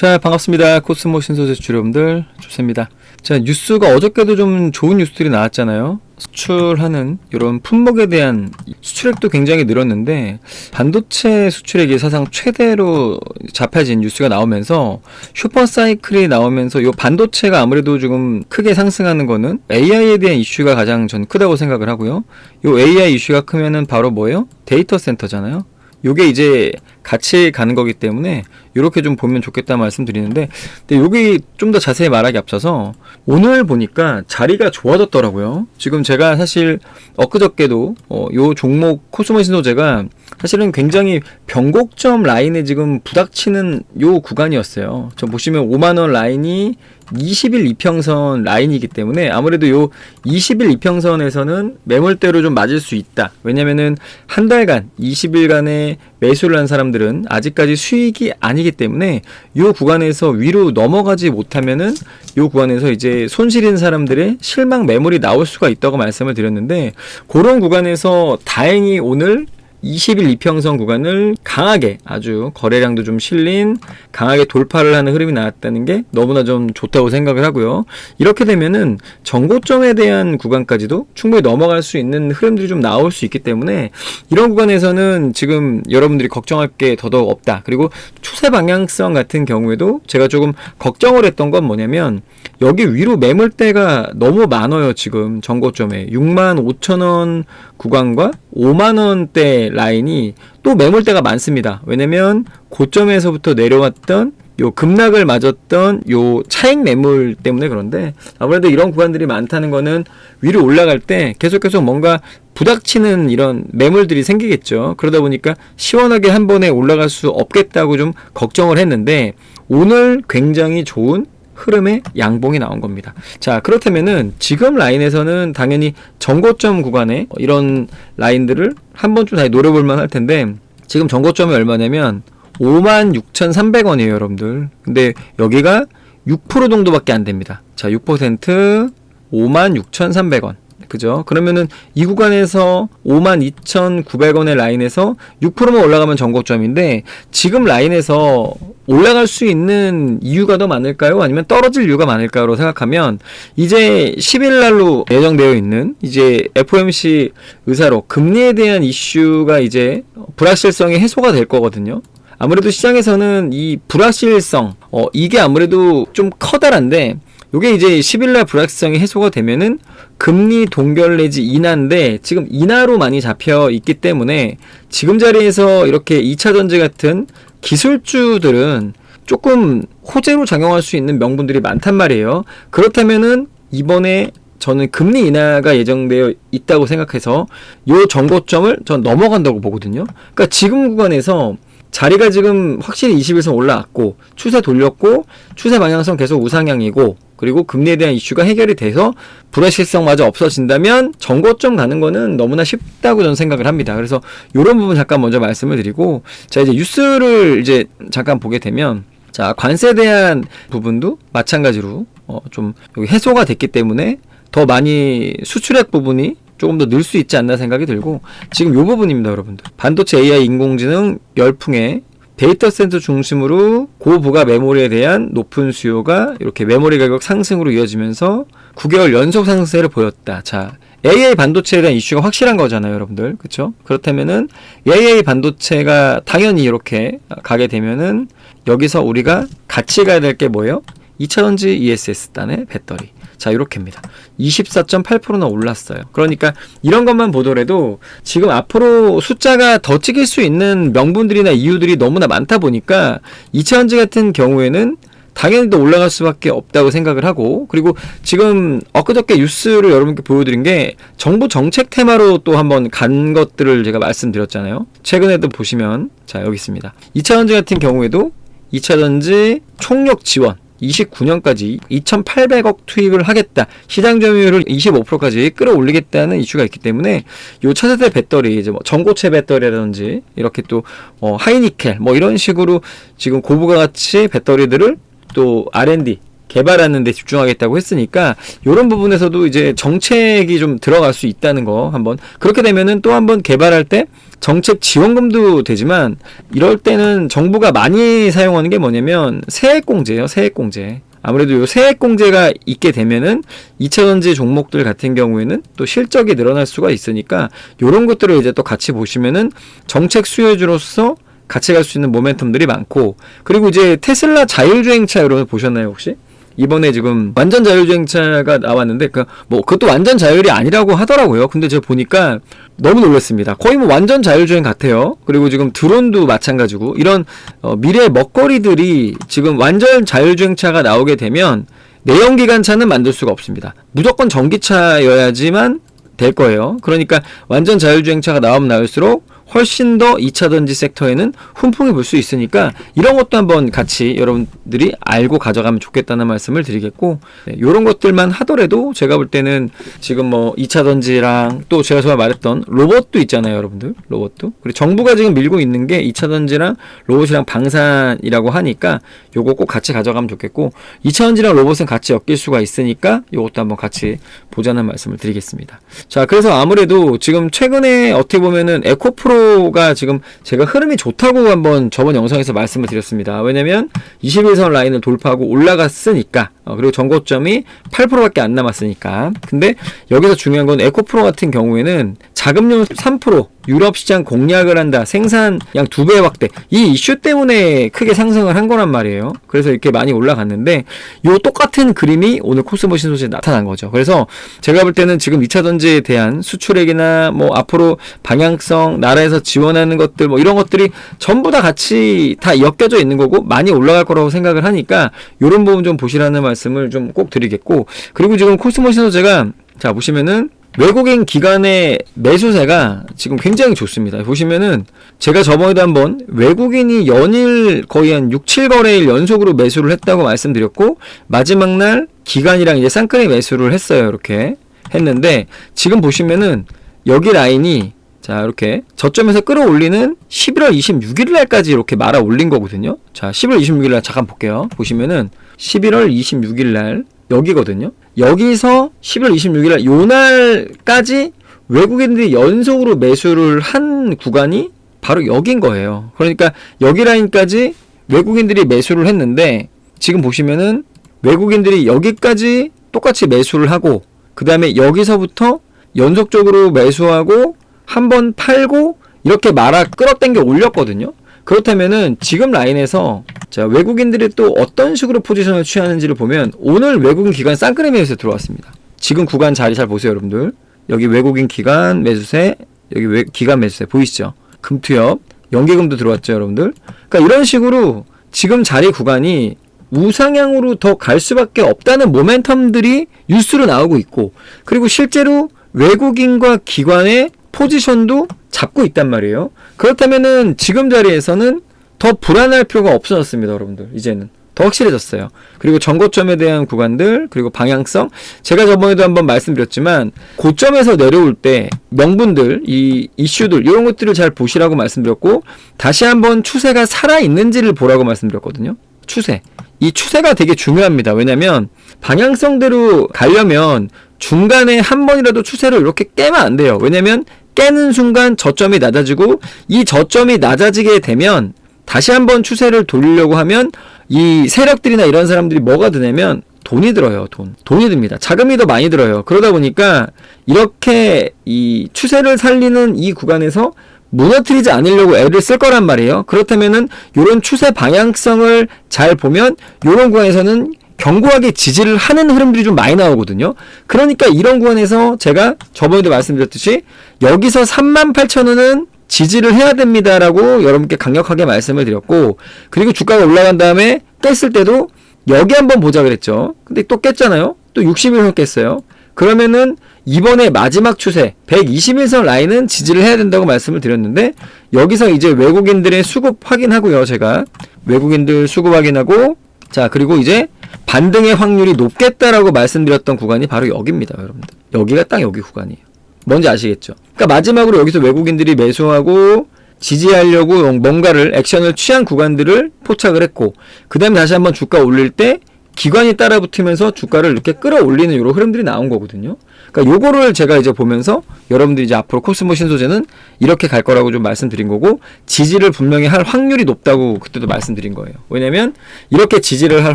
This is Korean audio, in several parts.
자, 반갑습니다. 코스모 신소재 주여러분들, 좋습니다. 자, 뉴스가 어저께도 좀 좋은 뉴스들이 나왔잖아요. 수출하는 이런 품목에 대한 수출액도 굉장히 늘었는데 반도체 수출액이 사상 최대로 잡혀진 뉴스가 나오면서 슈퍼 사이클이 나오면서 이 반도체가 아무래도 조금 크게 상승하는 거는 AI에 대한 이슈가 가장 전 크다고 생각을 하고요. 이 AI 이슈가 크면은 바로 뭐예요? 데이터 센터잖아요. 요게 이제 같이 가는 거기 때문에 이렇게 좀 보면 좋겠다 말씀드리는데 근데 여기 좀 더 자세히 말하기 앞서서 오늘 보니까 자리가 좋아졌더라고요. 지금 제가 사실 엊그저께도 어, 요 종목 코스모 신소재가 사실은 굉장히 변곡점 라인에 지금 부닥치는 요 구간이었어요. 저 보시면 5만 원 라인이 20일 이평선 라인이기 때문에 아무래도 요 20일 이평선에서는 매물대로 좀 맞을 수 있다. 왜냐면은 한 달간 20일간의 매수를 한 사람들은 아직까지 수익이 아니기 때문에 요 구간에서 위로 넘어가지 못하면은 요 구간에서 이제 손실인 사람들의 실망 매물이 나올 수가 있다고 말씀을 드렸는데 그런 구간에서 다행히 오늘 20일 이평선 구간을 강하게 아주 거래량도 좀 실린 강하게 돌파를 하는 흐름이 나왔다는 게 너무나 좀 좋다고 생각을 하고요. 이렇게 되면은 정고점에 대한 구간까지도 충분히 넘어갈 수 있는 흐름들이 좀 나올 수 있기 때문에 이런 구간에서는 지금 여러분들이 걱정할 게 더더욱 없다. 그리고 추세 방향성 같은 경우에도 제가 조금 걱정을 했던 건 뭐냐면 여기 위로 매물대가 너무 많아요. 지금 정고점에 6만 5천 원 구간과 5만 원대 라인이 또 매물대가 많습니다. 왜냐면 고점에서부터 내려왔던 요 급락을 맞았던 요 차익 매물 때문에 그런데 아무래도 이런 구간들이 많다는 거는 위로 올라갈 때 계속 계속 뭔가 부닥치는 이런 매물들이 생기겠죠. 그러다 보니까 시원하게 한 번에 올라갈 수 없겠다고 좀 걱정을 했는데 오늘 굉장히 좋은 흐름의 양봉이 나온 겁니다. 자, 그렇다면은 지금 라인에서는 당연히 정고점 구간에 이런 라인들을 한 번쯤 다시 노려볼 만할 텐데 지금 정고점이 얼마냐면 56,300원이에요, 여러분들. 근데 여기가 6% 정도밖에 안 됩니다. 자, 6% 56,300원. 그죠? 그러면은 이 구간에서 52,900원의 라인에서 6%만 올라가면 정고점인데 지금 라인에서 올라갈 수 있는 이유가 더 많을까요? 아니면 떨어질 이유가 많을까요?로 생각하면 이제 10일 날로 예정되어 있는 이제 FOMC 의사로 금리에 대한 이슈가 이제 불확실성이 해소가 될 거거든요. 아무래도 시장에서는 이 불확실성, 어, 이게 아무래도 좀 커다란데, 요게 이제 10일날 불확실성이 해소가 되면은 금리 동결 내지 인하인데 지금 인하로 많이 잡혀 있기 때문에 지금 자리에서 이렇게 2차 전지 같은 기술주들은 조금 호재로 작용할 수 있는 명분들이 많단 말이에요. 그렇다면은 이번에 저는 금리 인하가 예정되어 있다고 생각해서 요 정고점을 전 넘어간다고 보거든요. 그러니까 지금 구간에서 자리가 지금 확실히 21선 올라왔고 추세 돌렸고 추세 방향성 계속 우상향이고 그리고 금리에 대한 이슈가 해결이 돼서 불확실성마저 없어진다면 정고점 가는 거는 너무나 쉽다고 저는 생각을 합니다. 그래서 이런 부분 잠깐 먼저 말씀을 드리고 자 이제 뉴스를 이제 잠깐 보게 되면 자 관세에 대한 부분도 마찬가지로 어 좀 여기 해소가 됐기 때문에 더 많이 수출액 부분이 조금 더 늘 수 있지 않나 생각이 들고 지금 요 부분입니다, 여러분들. 반도체 AI 인공지능 열풍에 데이터 센터 중심으로 고부가 메모리에 대한 높은 수요가 이렇게 메모리 가격 상승으로 이어지면서 9개월 연속 상승세를 보였다. 자, AA 반도체에 대한 이슈가 확실한 거잖아요, 여러분들. 그렇죠? 그렇다면은 AA 반도체가 당연히 이렇게 가게 되면은 여기서 우리가 같이 가야 될 게 뭐예요? 2차전지 ESS 단의 배터리. 자, 이렇게입니다. 24.8%나 올랐어요. 그러니까 이런 것만 보더라도 지금 앞으로 숫자가 더 찍힐 수 있는 명분들이나 이유들이 너무나 많다 보니까 2차전지 같은 경우에는 당연히 더 올라갈 수밖에 없다고 생각을 하고 그리고 지금 엊그저께 뉴스를 여러분께 보여드린 게 정부 정책 테마로 또 한번 간 것들을 제가 말씀드렸잖아요. 최근에도 보시면 자 여기 있습니다. 2차전지 같은 경우에도 2차전지 총력 지원 29년까지 2,800억 투입을 하겠다. 시장 점유율을 25%까지 끌어올리겠다는 이슈가 있기 때문에 요 차세대 배터리 이제 뭐 전고체 배터리라든지 이렇게 또 어, 하이니켈 뭐 이런 식으로 지금 고부가 가치 배터리들을 또 R&D 개발하는 데 집중하겠다고 했으니까 이런 부분에서도 이제 정책이 좀 들어갈 수 있다는 거 한번 그렇게 되면은 또 한번 개발할 때 정책 지원금도 되지만 이럴 때는 정부가 많이 사용하는 게 뭐냐면 세액공제예요 세액공제 아무래도 요 세액공제가 있게 되면은 2차 전지 종목들 같은 경우에는 또 실적이 늘어날 수가 있으니까 요런 것들을 이제 또 같이 보시면은 정책 수혜주로서 같이 갈 수 있는 모멘텀들이 많고 그리고 이제 테슬라 자율주행차 여러분 보셨나요 혹시? 이번에 지금 완전 자율주행차가 나왔는데 그뭐 그것도 완전 자율이 아니라고 하더라고요. 근데 제가 보니까 너무 놀랐습니다. 거의 뭐 완전 자율주행 같아요. 그리고 지금 드론도 마찬가지고 이런 어, 미래의 먹거리들이 지금 완전 자율주행차가 나오게 되면 내연기관차는 만들 수가 없습니다. 무조건 전기차여야지만 될 거예요. 그러니까 완전 자율주행차가 나오면 나올수록 훨씬 더 2차 전지 섹터에는 훈풍이 불 수 있으니까 이런 것도 한번 같이 여러분들이 알고 가져가면 좋겠다는 말씀을 드리겠고 네, 이런 것들만 하더라도 제가 볼 때는 지금 뭐 2차 전지랑 또 제가 처음에 말했던 로봇도 있잖아요 여러분들. 로봇도. 그리고 정부가 지금 밀고 있는 게 2차 전지랑 로봇이랑 방산이라고 하니까 요거 꼭 같이 가져가면 좋겠고 2차 전지랑 로봇은 같이 엮일 수가 있으니까 요것도 한번 같이 보자는 말씀을 드리겠습니다. 자 그래서 아무래도 지금 최근에 어떻게 보면은 에코프로 가 지금 제가 흐름이 좋다고 한번 저번 영상에서 말씀을 드렸습니다. 왜냐면 21선 라인을 돌파하고 올라갔으니까 어, 그리고 전고점이 8%밖에 안 남았으니까 근데 여기서 중요한 건 에코프로 같은 경우에는 자금률 3% 유럽 시장 공략을 한다. 생산량 두 배 확대. 이 이슈 때문에 크게 상승을 한 거란 말이에요. 그래서 이렇게 많이 올라갔는데 요 똑같은 그림이 오늘 코스모 신소시에 나타난 거죠. 그래서 제가 볼 때는 지금 2차 전지에 대한 수출액이나 뭐 앞으로 방향성 나라에서 지원하는 것들 뭐 이런 것들이 전부 다 같이 다 엮여져 있는 거고 많이 올라갈 거라고 생각을 하니까 요런 부분 좀 보시라는 말씀을 좀 꼭 드리겠고 그리고 지금 코스모 신소제가 자 보시면은 외국인 기관의 매수세가 지금 굉장히 좋습니다. 보시면은 제가 저번에도 한번 외국인이 연일 거의 한 6, 7거래일 연속으로 매수를 했다고 말씀드렸고 마지막 날 기관이랑 이제 쌍끌이 매수를 했어요. 이렇게 했는데 지금 보시면은 여기 라인이 자, 이렇게 저점에서 끌어올리는 11월 26일 날까지 이렇게 말아 올린 거거든요. 자, 11월 26일 날 잠깐 볼게요. 보시면은 11월 26일 날 여기거든요. 여기서 11월 26일 날요 날까지 외국인들이 연속으로 매수를 한 구간이 바로 여긴 거예요. 그러니까 여기 라인까지 외국인들이 매수를 했는데 지금 보시면은 외국인들이 여기까지 똑같이 매수를 하고 그 다음에 여기서부터 연속적으로 매수하고 한 번 팔고 이렇게 말아 끌어당겨 올렸거든요. 그렇다면은 지금 라인에서 자 외국인들이 또 어떤 식으로 포지션을 취하는지를 보면 오늘 외국인 기관 쌍끌이매수에 들어왔습니다. 지금 구간 자리 잘 보세요, 여러분들. 여기 외국인 기관 매수세, 여기 외, 기관 매수세 보이시죠? 금투협, 연계금도 들어왔죠, 여러분들. 그러니까 이런 식으로 지금 자리 구간이 우상향으로 더 갈 수밖에 없다는 모멘텀들이 뉴스로 나오고 있고, 그리고 실제로 외국인과 기관의 포지션도 잡고 있단 말이에요. 그렇다면은 지금 자리에서는 더 불안할 필요가 없어졌습니다, 여러분들. 이제는. 더 확실해졌어요. 그리고 전고점에 대한 구간들, 그리고 방향성. 제가 저번에도 한번 말씀드렸지만, 고점에서 내려올 때 명분들, 이 이슈들, 이런 것들을 잘 보시라고 말씀드렸고, 다시 한번 추세가 살아있는지를 보라고 말씀드렸거든요. 추세. 이 추세가 되게 중요합니다. 왜냐면, 방향성대로 가려면 중간에 한 번이라도 추세를 이렇게 깨면 안 돼요. 왜냐면, 깨는 순간 저점이 낮아지고, 이 저점이 낮아지게 되면, 다시 한번 추세를 돌리려고 하면 이 세력들이나 이런 사람들이 뭐가 드냐면 돈이 들어요, 돈. 돈이 듭니다. 자금이 더 많이 들어요. 그러다 보니까 이렇게 이 추세를 살리는 이 구간에서 무너뜨리지 않으려고 애를 쓸 거란 말이에요. 그렇다면은 이런 추세 방향성을 잘 보면 이런 구간에서는 견고하게 지지를 하는 흐름들이 좀 많이 나오거든요. 그러니까 이런 구간에서 제가 저번에도 말씀드렸듯이 여기서 38,000원은 지지를 해야 됩니다라고 여러분께 강력하게 말씀을 드렸고 그리고 주가가 올라간 다음에 깼을 때도 여기 한번 보자 그랬죠. 근데 또 깼잖아요. 또 60일선 깼어요. 그러면은 이번에 마지막 추세 121선 라인은 지지를 해야 된다고 말씀을 드렸는데 여기서 이제 외국인들의 수급 확인하고요. 제가 외국인들 수급 확인하고 자 그리고 이제 반등의 확률이 높겠다라고 말씀드렸던 구간이 바로 여기입니다, 여러분들. 여기가 딱 여기 구간이에요. 뭔지 아시겠죠? 그러니까 마지막으로 여기서 외국인들이 매수하고 지지하려고 뭔가를 액션을 취한 구간들을 포착을 했고 그 다음에 다시 한번 주가 올릴 때 기관이 따라붙으면서 주가를 이렇게 끌어올리는 이런 흐름들이 나온 거거든요. 그러니까 요거를 제가 이제 보면서 여러분들이 이제 앞으로 코스모 신소재는 이렇게 갈 거라고 좀 말씀드린 거고 지지를 분명히 할 확률이 높다고 그때도 말씀드린 거예요. 왜냐면 이렇게 지지를 할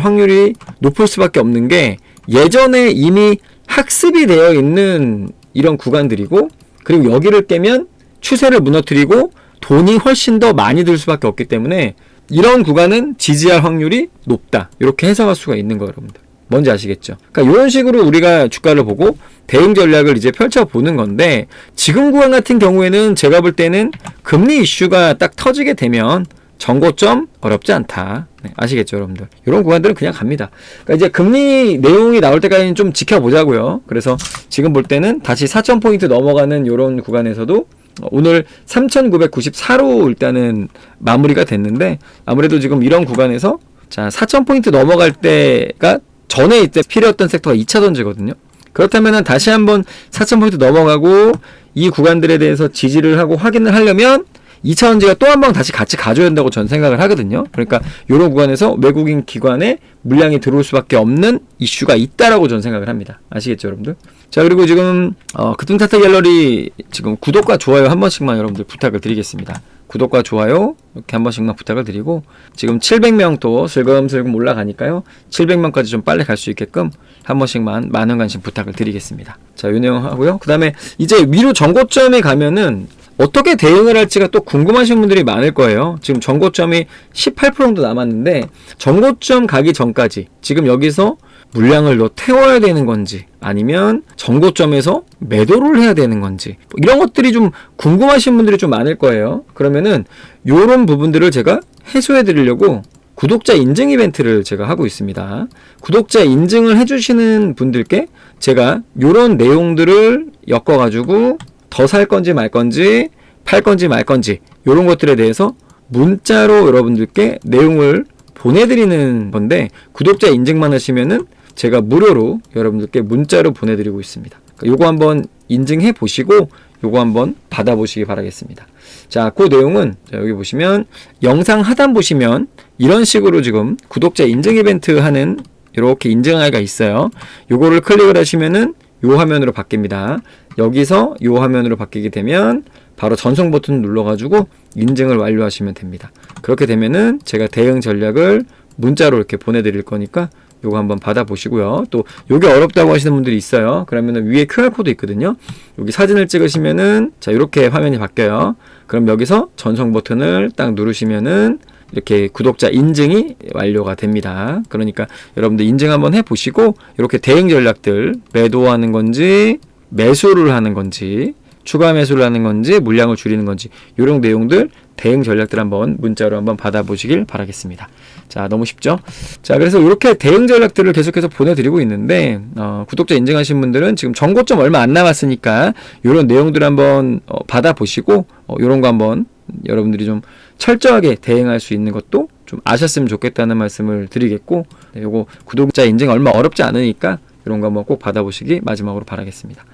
확률이 높을 수밖에 없는 게 예전에 이미 학습이 되어 있는 이런 구간들이고 그리고 여기를 깨면 추세를 무너뜨리고 돈이 훨씬 더 많이 들 수밖에 없기 때문에 이런 구간은 지지할 확률이 높다. 이렇게 해석할 수가 있는 거예요, 여러분들. 뭔지 아시겠죠? 그러니까 이런 식으로 우리가 주가를 보고 대응 전략을 이제 펼쳐보는 건데 지금 구간 같은 경우에는 제가 볼 때는 금리 이슈가 딱 터지게 되면 정고점 어렵지 않다. 네, 아시겠죠, 여러분들? 이런 구간들은 그냥 갑니다. 그러니까 이제 금리 내용이 나올 때까지는 좀 지켜보자고요. 그래서 지금 볼 때는 다시 4,000포인트 넘어가는 이런 구간에서도 오늘 3,994로 일단은 마무리가 됐는데 아무래도 지금 이런 구간에서 자 4,000포인트 넘어갈 때가 전에 이때 필요했던 섹터가 2차 던지거든요. 그렇다면은 다시 한번 4,000포인트 넘어가고 이 구간들에 대해서 지지를 하고 확인을 하려면 2차 전지가 또 한 번 다시 같이 가져야 된다고 전 생각을 하거든요. 그러니까 이런 구간에서 외국인 기관에 물량이 들어올 수밖에 없는 이슈가 있다라고 전 생각을 합니다. 아시겠죠, 여러분들? 자, 그리고 지금 어, 그tum타타 갤러리 지금 구독과 좋아요 한 번씩만 여러분들 부탁을 드리겠습니다. 구독과 좋아요 이렇게 한 번씩만 부탁을 드리고 지금 700명 또 슬금슬금 올라가니까요. 700명까지 좀 빨리 갈 수 있게끔 한 번씩만 많은 관심 부탁을 드리겠습니다. 자, 요 내용 하고요. 그 다음에 이제 위로 정고점에 가면은 어떻게 대응을 할지가 또 궁금하신 분들이 많을 거예요. 지금 정고점이 18% 정도 남았는데 정고점 가기 전까지 지금 여기서 물량을 더 태워야 되는 건지 아니면 정고점에서 매도를 해야 되는 건지 뭐 이런 것들이 좀 궁금하신 분들이 좀 많을 거예요. 그러면은 요런 부분들을 제가 해소해 드리려고 구독자 인증 이벤트를 제가 하고 있습니다. 구독자 인증을 해주시는 분들께 제가 요런 내용들을 엮어가지고 더 살 건지 말 건지 팔 건지 말 건지 요런 것들에 대해서 문자로 여러분들께 내용을 보내드리는 건데 구독자 인증만 하시면은 제가 무료로 여러분들께 문자로 보내드리고 있습니다. 그러니까 요거 한번 인증해 보시고 요거 한번 받아보시기 바라겠습니다. 자, 그 내용은 자, 여기 보시면 영상 하단 보시면 이런 식으로 지금 구독자 인증 이벤트 하는 이렇게 인증하기가 있어요. 요거를 클릭을 하시면은 요 화면으로 바뀝니다. 여기서 요 화면으로 바뀌게 되면 바로 전송 버튼 눌러가지고 인증을 완료하시면 됩니다. 그렇게 되면은 제가 대응 전략을 문자로 이렇게 보내드릴 거니까 요거 한번 받아보시고요. 또 요게 어렵다고 하시는 분들이 있어요. 그러면은 위에 QR코드 있거든요. 여기 사진을 찍으시면은 자 이렇게 화면이 바뀌어요. 그럼 여기서 전송 버튼을 딱 누르시면은 이렇게 구독자 인증이 완료가 됩니다. 그러니까 여러분들 인증 한번 해보시고 이렇게 대응 전략들 매도하는 건지 매수를 하는 건지 추가 매수를 하는 건지 물량을 줄이는 건지 이런 내용들 대응 전략들 한번 문자로 한번 받아보시길 바라겠습니다. 자 너무 쉽죠? 자 그래서 이렇게 대응 전략들을 계속해서 보내드리고 있는데 어, 구독자 인증하신 분들은 지금 정고점 얼마 안 남았으니까 이런 내용들 한번 어, 받아보시고 어, 이런 거 한번 여러분들이 좀 철저하게 대응할 수 있는 것도 좀 아셨으면 좋겠다는 말씀을 드리겠고 네, 요거 구독자 인증 얼마 어렵지 않으니까 이런 거 한번 꼭 받아보시기 마지막으로 바라겠습니다.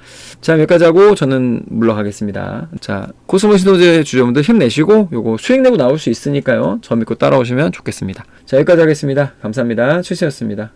자, 여기까지 하고 저는 물러가겠습니다. 자, 코스모 신도제 주주분들 힘내시고 요거 수익 내고 나올 수 있으니까요. 저 믿고 따라오시면 좋겠습니다. 자, 여기까지 하겠습니다. 감사합니다. 출시였습니다.